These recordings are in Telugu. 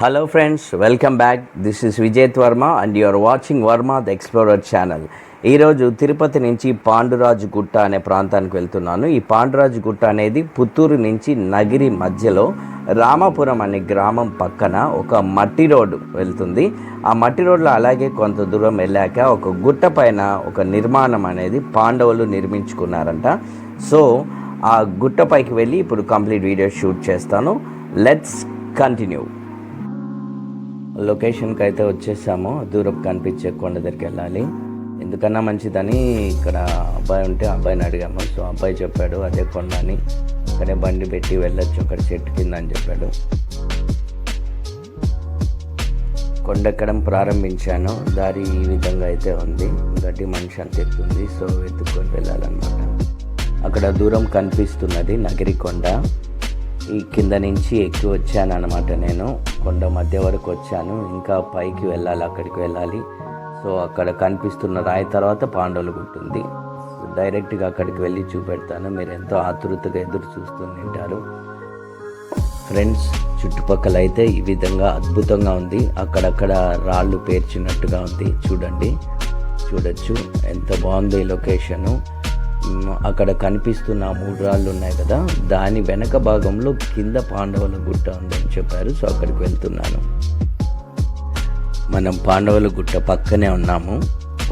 Hello friends welcome back this is Vijeth Varma and you are watching Varma the explorer channel ఈరోజు తిరుపతి నుంచి పాండురాజు గుట్ట అనే ప్రాంతానికి వెళ్తున్నాను. ఈ పాండురాజు గుట్ట అనేది పుత్తూరు నుంచి నగిరి మధ్యలో రామాపురం అనే గ్రామం పక్కన ఒక మట్టి రోడ్డు వెళ్తుంది. ఆ మట్టి రోడ్లో అలాగే కొంత దూరం వెళ్ళాక ఒక గుట్ట పైన ఒక నిర్మాణం అనేది పాండవులు నిర్మించుకున్నారంట. సో ఆ గుట్ట పైకి వెళ్ళి ఇప్పుడు కంప్లీట్ వీడియో షూట్ చేస్తాను. లెట్స్ కంటిన్యూ లొకేషన్కి అయితే వచ్చేసాము. దూరం కనిపించే కొండ దగ్గరికి వెళ్ళాలి. ఎందుకన్నా మంచిదని ఇక్కడ అబ్బాయి ఉంటే అబ్బాయిని అడిగాము. సో అబ్బాయి చెప్పాడు అదే కొండ అని అక్కడే బండి పెట్టి వెళ్ళొచ్చు అక్కడ చెట్టు కింద అని చెప్పాడు. కొండెక్కడం ప్రారంభించాను. దారి ఈ విధంగా అయితే ఉంది. గడ్డి మనిషి అంత ఎత్తుంది సో ఎత్తుకొని వెళ్ళాలన్నమాట. అక్కడ దూరం కనిపిస్తున్నది నగిరి కొండ. ఈ కింద నుంచి ఎక్కి వచ్చాను అనమాట నేను. కొండ మధ్య వరకు వచ్చాను. ఇంకా పైకి వెళ్ళాలి అక్కడికి వెళ్ళాలి. సో అక్కడ కనిపిస్తున్న రాయి తర్వాత పాండవులు గుట్టుంది డైరెక్ట్గా అక్కడికి వెళ్ళి చూపెడతాను. మీరు ఎంతో ఆతృతగా ఎదురు చూస్తూ ఉంటారు. ఫ్రెండ్స్ చుట్టుపక్కల అయితే ఈ విధంగా అద్భుతంగా ఉంది. అక్కడక్కడ రాళ్ళు పేర్చినట్టుగా ఉంది. చూడండి. చూడొచ్చు. ఎంత బాగుంది లొకేషను. అక్కడ కనిపిస్తున్న మూడు రాళ్ళు ఉన్నాయి కదా దాని వెనక భాగంలో కింద పాండవుల గుట్ట ఉందని చెప్పారు. సో అక్కడికి వెళ్తున్నాను. మనం పాండవుల గుట్ట పక్కనే ఉన్నాము.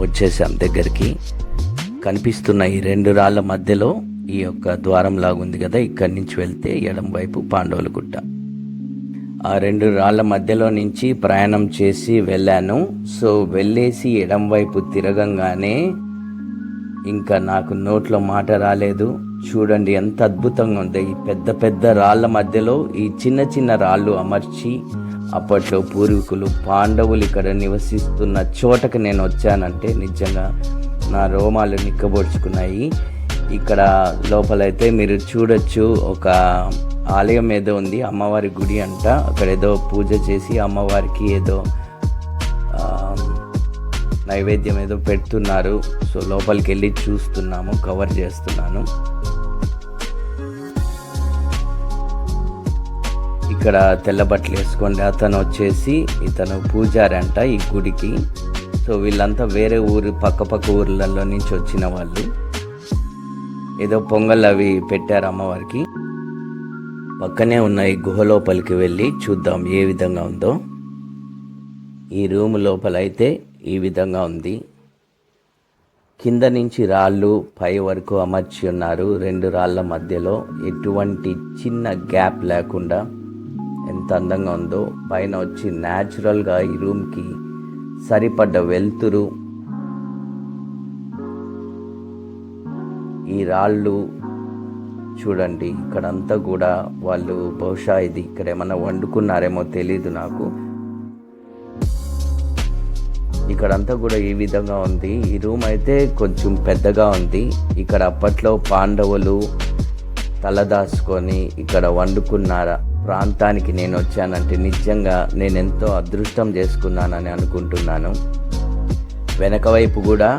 వచ్చేసాం దగ్గరికి. కనిపిస్తున్న ఈ రెండు రాళ్ళ మధ్యలో ఈ యొక్క ద్వారం లాగుంది కదా ఇక్కడి నుంచి వెళ్తే ఎడం వైపు పాండవుల గుట్ట. ఆ రెండు రాళ్ళ మధ్యలో నుంచి ప్రయాణం చేసి వెళ్ళాను. సో వెళ్ళేసి ఎడం వైపు తిరగంగానే ఇంకా నాకు నోట్లో మాట రాలేదు. చూడండి ఎంత అద్భుతంగా ఉంది. ఈ పెద్ద పెద్ద రాళ్ళ మధ్యలో ఈ చిన్న చిన్న రాళ్ళు అమర్చి అప్పట్లో పూర్వీకులు పాండవులు ఇక్కడ నివసిస్తున్న చోటకి నేను వచ్చానంటే నిజంగా నా రోమాలు నిక్కబొడుచుకున్నాయి. ఇక్కడ లోపలైతే మీరు చూడొచ్చు ఒక ఆలయం ఏదో ఉంది అమ్మవారి గుడి అంట. అక్కడ ఏదో పూజ చేసి అమ్మవారికి ఏదో నైవేద్యం ఏదో పెడుతున్నారు. సో లోపలికి వెళ్ళి చూస్తున్నాము కవర్ చేస్తున్నాను. ఇక్కడ తెల్ల బట్టలు వేసుకోండి అతను వచ్చేసి ఇతను పూజారి అంట ఈ గుడికి. సో వీళ్ళంతా వేరే ఊరు పక్క పక్క ఊర్లలో నుంచి వచ్చిన వాళ్ళు. ఏదో పొంగల్ అవి పెట్టారు అమ్మవారికి. పక్కనే ఉన్న ఈ గుహ లోపలికి వెళ్ళి చూద్దాం ఏ విధంగా ఉందో. ఈ రూమ్ లోపల అయితే ఈ విధంగా ఉంది. కింద నుంచి రాళ్ళు పై వరకు అమర్చి ఉన్నారు. రెండు రాళ్ళ మధ్యలో ఎటువంటి చిన్న గ్యాప్ లేకుండా ఎంత అందంగా ఉందో. పైన వచ్చి న్యాచురల్గా ఈ రూమ్కి సరిపడ్డ వెలుతురు. ఈ రాళ్ళు చూడండి ఇక్కడంతా కూడా వాళ్ళు బహుశా ఇది ఇక్కడ ఏమైనా వండుకున్నారేమో తెలీదు నాకు. ఇక్కడంతా కూడా ఈ విధంగా ఉంది. ఈ రూమ్ అయితే కొంచెం పెద్దగా ఉంది. ఇక్కడ అప్పట్లో పాండవులు తలదాచుకొని ఇక్కడ వండుకున్నారా ప్రాంతానికి నేను వచ్చానంటే నిజంగా నేను ఎంతో అదృష్టం చేసుకున్నానని అనుకుంటున్నాను. వెనక వైపు కూడా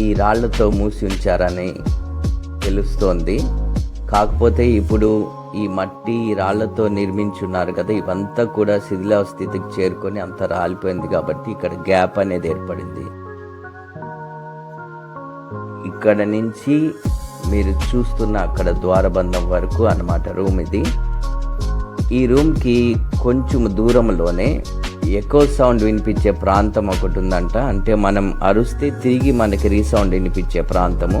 ఈ రాళ్ళతో మూసి ఉంచారని తెలుస్తోంది. కాకపోతే ఇప్పుడు ఈ మట్టి రాళ్ళతో నిర్మించున్నారు కదా ఇవంతా కూడా శిథిలా స్థితికి చేరుకొని అంత రాలిపోయింది కాబట్టి ఇక్కడ గ్యాప్ అనేది ఏర్పడింది. ఇక్కడ నుంచి మీరు చూస్తున్న అక్కడ ద్వారబంధం వరకు అన్నమాట రూమ్ ఇది. ఈ రూమ్కి కొంచెం దూరంలోనే ఎకో సౌండ్ వినిపించే ప్రాంతం ఒకటి ఉందంట. అంటే మనం అరుస్తే తిరిగి మనకి రీసౌండ్ వినిపించే ప్రాంతము.